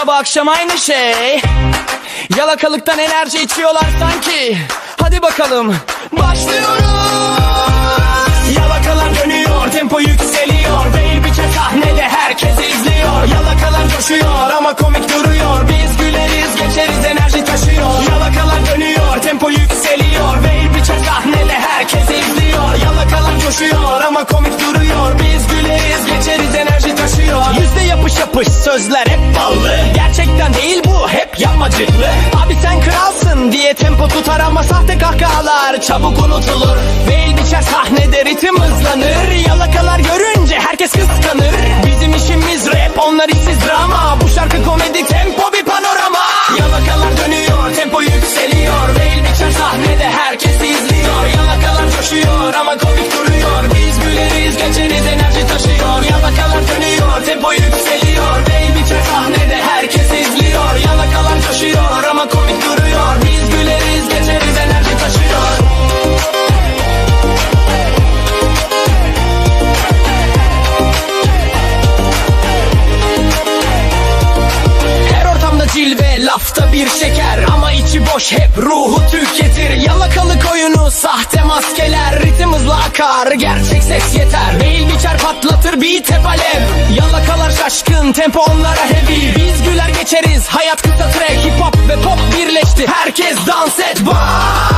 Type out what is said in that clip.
sabah akşam aynı şey. Yalakalıktan enerji içiyorlar sanki. Hadi bakalım başlıyoruz. Yalakalar dönüyor tempo yükseliyor. Bir sahnede herkes izliyor. Yalakalar coşuyor ama komik duruyor. Biz güleriz geçeriz enerji taşıyor. Yalakalar dönüyor tempo yükseliyor. Bir sahnede herkes izliyor. Yalakalar coşuyor ama komik duruyor yapış sözler hep ballı. Gerçekten değil bu hep yapmacıklı. Abi sen kralsın diye tempo tutar ama sahte kahkahalar çabuk unutulur. Değil biçer sahnede ritim hızlanır. Yalakalar görünce herkes kıskanır. Bizim işimiz rap onlar işsiz drama. Bu şarkı komedi tempo cilve, lafta bir şeker. Ama içi boş hep ruhu tüketir. Yalakalık oyunu, sahte maskeler. Ritim hızla akar, gerçek ses yeter. Değil biçer patlatır beat hep alev. Yalakalar şaşkın, tempo onlara heavy. Biz güler geçeriz, hayat track Hip hop ve pop birleşti, herkes dans et. Bak